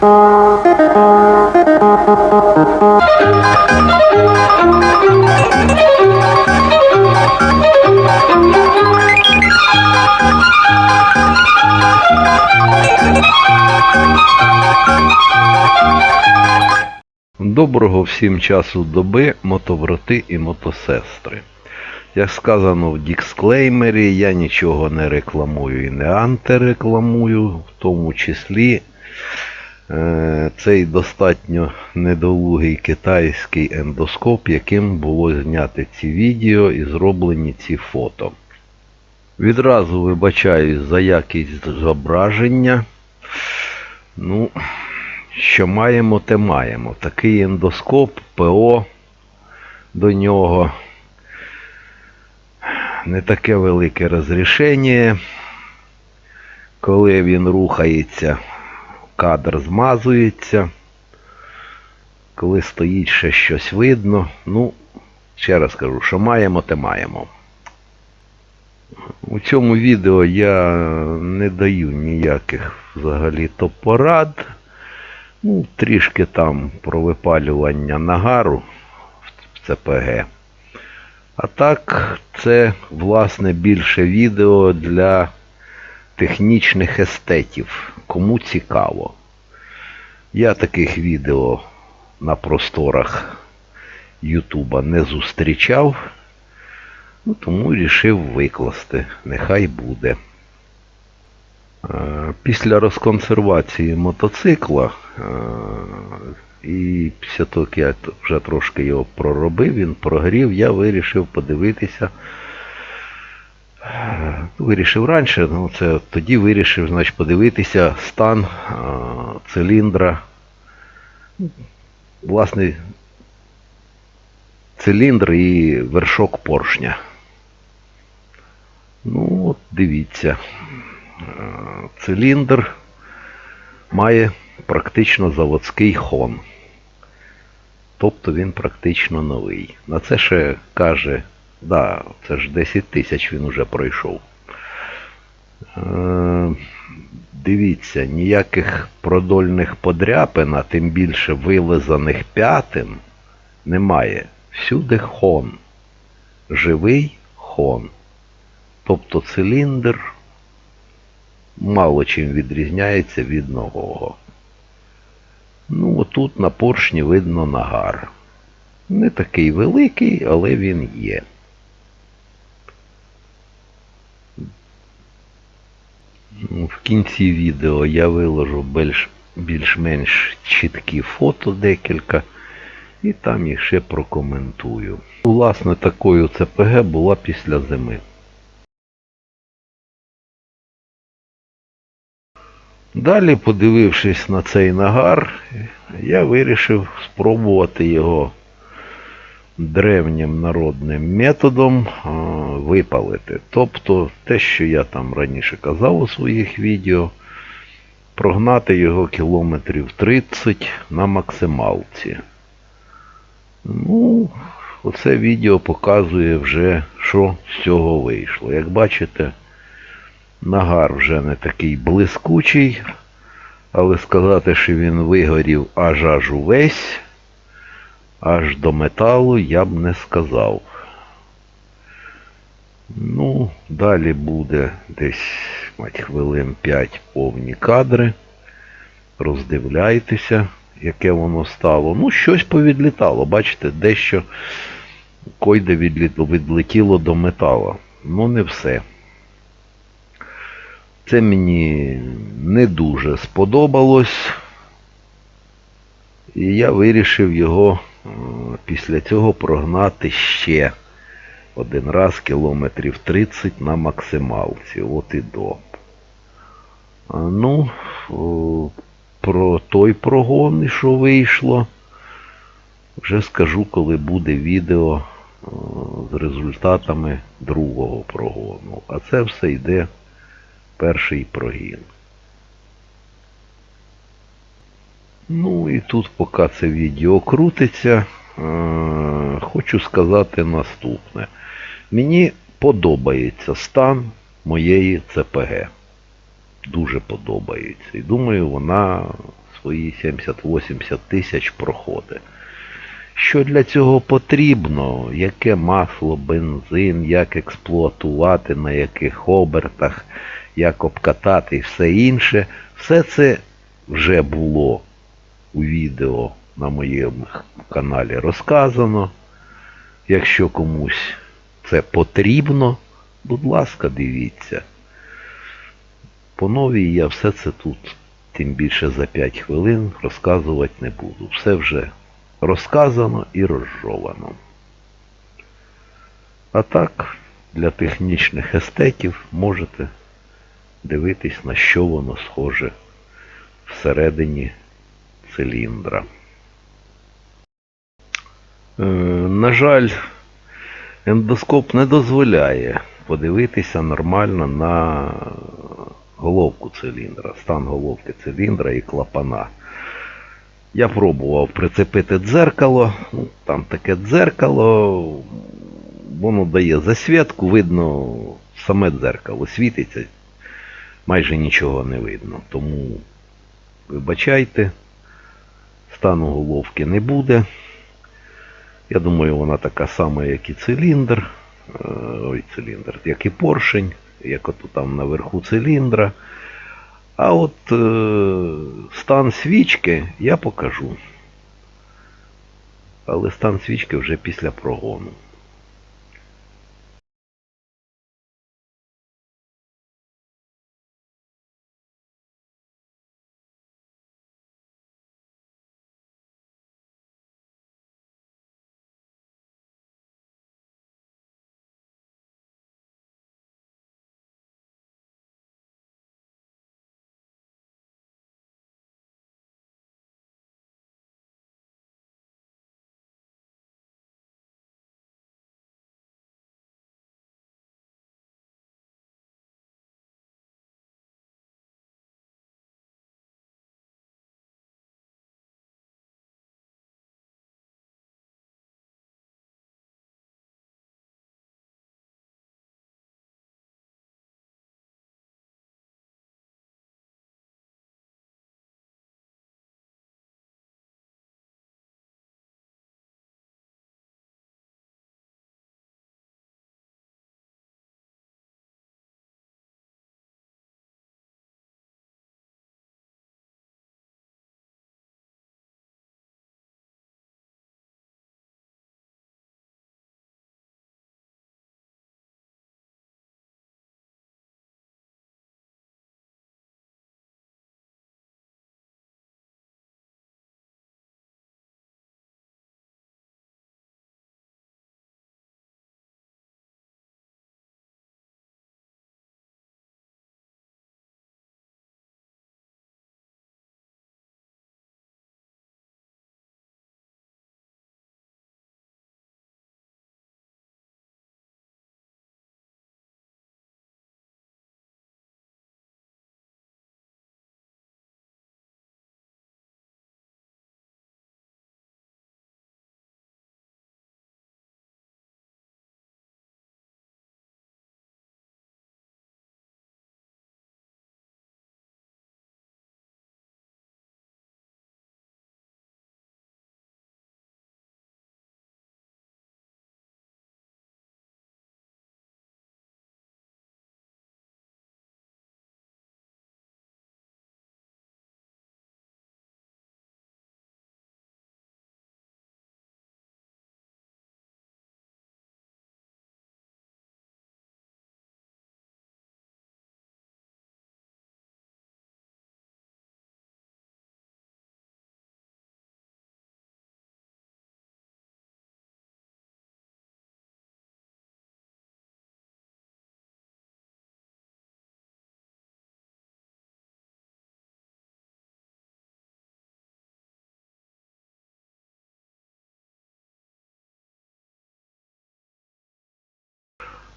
Доброго всім часу доби, мотоврати і мотосестри. Як сказано в дисклеймері, я нічого не рекламую і не антирекламую, в тому числі цей достатньо недолугий китайський ендоскоп, яким було зняти ці відео і зроблені ці фото. Відразу вибачаюсь за якість зображення. Ну, що маємо, те маємо. Такий ендоскоп, ПО до нього. Не таке велике розрішення. Коли він рухається, кадр змазується. Коли стоїть ще щось видно. Ну, ще раз кажу, що маємо, те маємо. У цьому відео я не даю ніяких взагалі то порад. Ну, трішки там про випалювання нагару в ЦПГ. А так, це, власне, більше відео для технічних естетів. Кому цікаво. Я таких відео на просторах Ютуба не зустрічав, ну, тому вирішив викласти. Нехай буде. Е, Після розконсервації мотоцикла е, і після того, як я вже трошки його проробив, він прогрів, я вирішив подивитися. Вирішив раніше, ну це тоді вирішив значить, подивитися стан циліндра. Власне, циліндр і вершок поршня. Ну, от дивіться. Циліндр має практично заводський хон. Тобто він практично новий. На це ще каже, да, це ж 10 тисяч він уже пройшов. Е, дивіться, ніяких продольних подряпин, а тим більше вилизаних п'ятин немає. Всюди хон. Живий хон. Тобто циліндр мало чим відрізняється від нового. Ну, отут на поршні видно нагар. Не такий великий, але він є. Ну, В кінці відео я виложу більш, більш-менш чіткі фото декілька, і там їх ще прокоментую. Власне, такою ЦПГ була після зими. Далі, подивившись на цей нагар, я вирішив спробувати його древнім народним методом випалити. Тобто те, що я там раніше казав у своїх відео, прогнати його кілометрів 30 на максималці. Ну, оце відео показує вже, що з цього вийшло. Як бачите, Нагар вже не такий блискучий, але сказати, що він вигорів аж аж увесь, аж до металу я б не сказав. Ну, далі буде десь мать, хвилин 5 повні кадри. Роздивляйтеся, яке воно стало. Ну, щось повідлітало. Бачите, дещо койде відлетіло до металу. Ну, не все. Це мені не дуже сподобалось. І я вирішив його е, після цього прогнати ще один раз кілометрів 30 на максималці. От і до. А, Ну, про той прогон, що вийшло, вже скажу, коли буде відео з результатами другого прогону. А це все йде перший прогін. Ну і тут, поки це відео крутиться, е, хочу сказати наступне. Мені подобається стан моєї ЦПГ. Дуже подобається. І думаю, вона свої 70-80 тисяч проходить. Що для цього потрібно, яке масло, бензин, як експлуатувати, на яких обертах, як обкатати і все інше, все це вже було у відео на моєму каналі розказано. Якщо комусь це потрібно, будь ласка, дивіться. По новій я все це тут, тим більше за 5 хвилин, розказувати не буду. Все вже розказано і розжовано. А так, для технічних естетів можете дивитись, на що воно схоже всередині циліндра. Е, на жаль, ендоскоп не дозволяє подивитися нормально на головку циліндра, стан головки циліндра і клапана. Я пробував прицепити дзеркало, ну, там таке дзеркало, воно дає засвітку, видно, саме дзеркало світиться, майже нічого не видно. Тому вибачайте, стану головки не буде. Я думаю, вона така сама, як і циліндр, е, ой, циліндр, як і поршень, як от там наверху циліндра. А от е, стан свічки я покажу. Але стан свічки вже після прогону.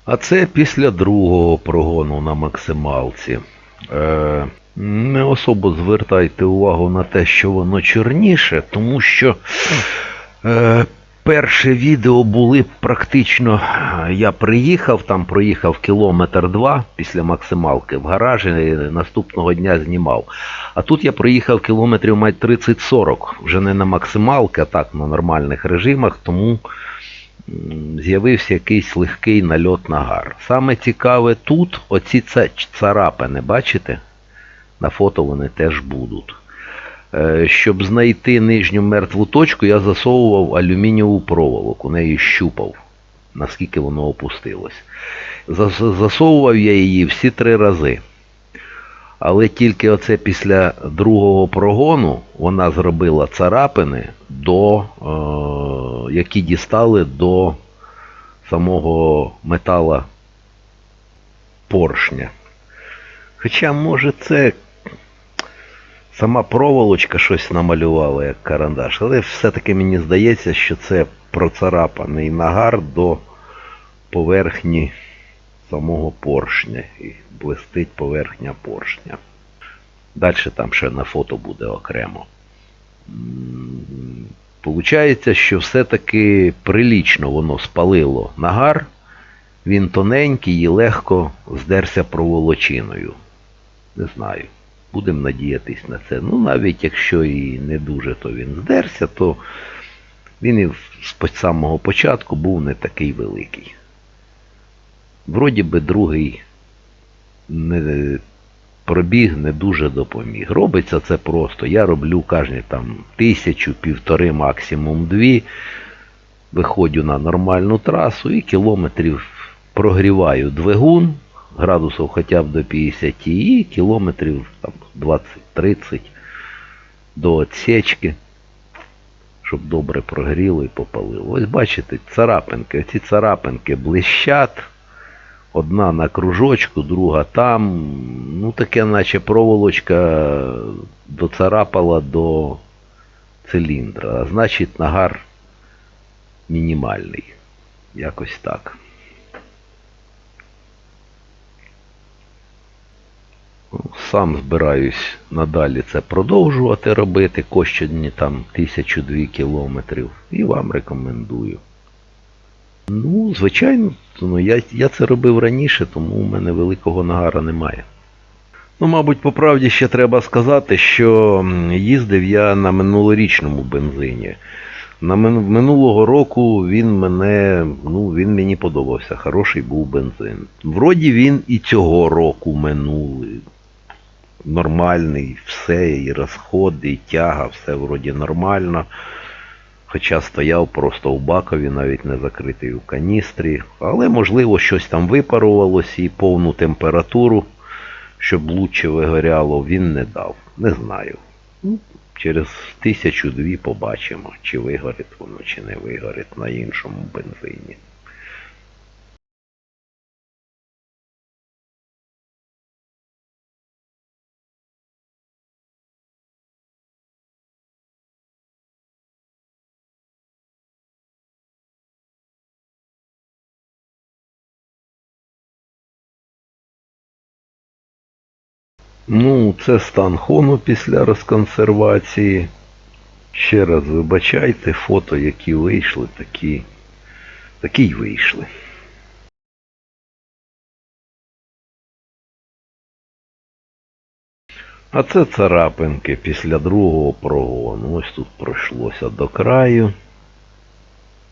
А це після другого прогону на максималці. Е, не особо звертайте увагу на те, що воно чорніше, тому що е, Перше відео були практично. Я приїхав, там проїхав кілометр два після максималки в гаражі, і наступного дня знімав. А тут я проїхав кілометрів мать 30-40, вже не на максималки, а так на нормальних режимах, тому з'явився якийсь легкий нальот на гар. Саме цікаве тут оці царапини, бачите? На фото вони теж будуть. Е, Щоб знайти нижню мертву точку, я засовував алюмінієву проволоку, неї щупав, наскільки воно опустилось. Засовував я її всі три рази. Але тільки оце після другого прогону вона зробила царапини, до, е, які дістали до самого метала поршня. Хоча, може, це сама проволочка щось намалювала як карандаш, але все-таки мені здається, що це процарапаний нагар до поверхні самого поршня. І блистить поверхня поршня. Далі там ще на фото буде окремо. Получається, що все-таки прилічно воно спалило нагар. Він тоненький і легко здерся проволочиною. Не знаю. Будемо надіятись на це. Ну, навіть якщо і не дуже, то він здерся, то він і з самого початку був не такий великий. Вроді би другий не, пробіг не дуже допоміг. Робиться це просто. Я роблю кожні там тисячу, півтори, максимум дві. Виходжу на нормальну трасу і кілометрів прогріваю двигун градусів хоча б до 50 і кілометрів там, 20-30 до отсечки, щоб добре прогріло і попалило. Ось бачите, царапинки. Ці царапинки блищать. Одна на кружочку, друга там. Ну, таке, наче проволочка доцарапала до циліндра. А значить, нагар мінімальний. Якось так. Ну, Сам збираюсь надалі це продовжувати робити, кощодні там тисячу-дві кілометрів. І вам рекомендую. Ну, звичайно, ну, я, я це робив раніше, тому у мене великого нагара немає. Ну, мабуть, по правді ще треба сказати, що їздив я на минулорічному бензині. На минулого року він мене, ну, він мені подобався. Хороший був бензин. Вроді він і цього року минулий. Нормальний, все, і розходи, і тяга, все вроді нормально. Хоча стояв просто у бакові, навіть не закритий у каністрі. Але, можливо, щось там випарувалось і повну температуру, щоб лучше вигоряло, він не дав. Не знаю. Ну, Через тисячу-дві побачимо, чи вигорить воно, чи не вигорить на іншому бензині. Ну, це стан хону після розконсервації. Ще раз вибачайте, фото, які вийшли, такі, такі й вийшли. А це царапинки після другого прогону. Ось тут пройшлося до краю.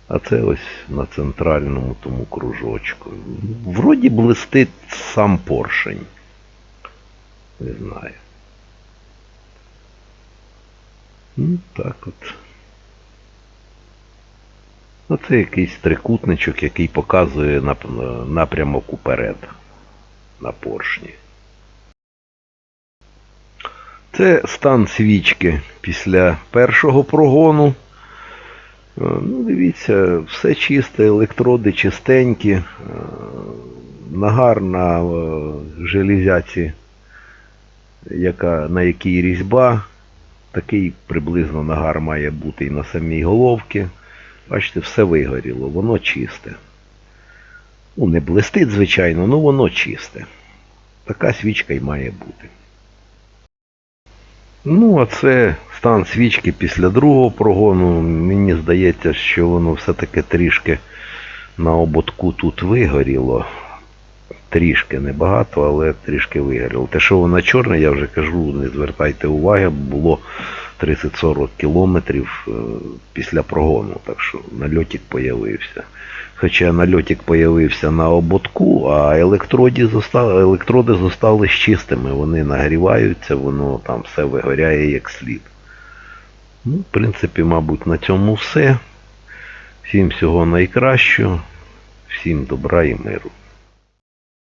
А це ось на центральному тому кружочку. Вроді блистить сам поршень. Не знаю. Ну, так от. Оце якийсь трикутничок, який показує напрямок уперед на поршні. Це стан свічки після першого прогону. Е, Ну, дивіться, все чисте, електроди чистенькі, е, нагар на е, железяці, яка, на якій різьба. Такий приблизно нагар має бути і на самій головці. Бачите, все вигоріло, воно чисте. Ну, не блистить, звичайно, але воно чисте. Така свічка й має бути. Ну, а це Стан свічки після другого прогону, мені здається, що воно все-таки трішки на ободку тут вигоріло. Трішки, небагато, але трішки вигоріло. Те, що воно чорне, я вже кажу, не звертайте уваги, було 30-40 кілометрів е, після прогону, так що нальотик появився. Хоча нальотик появився на ободку, а електроди зостали, електроди зостались чистими, вони нагріваються, воно там все вигоряє як слід. Ну, в принципі, мабуть, на цьому все. Всім всього найкращого, всім добра і миру.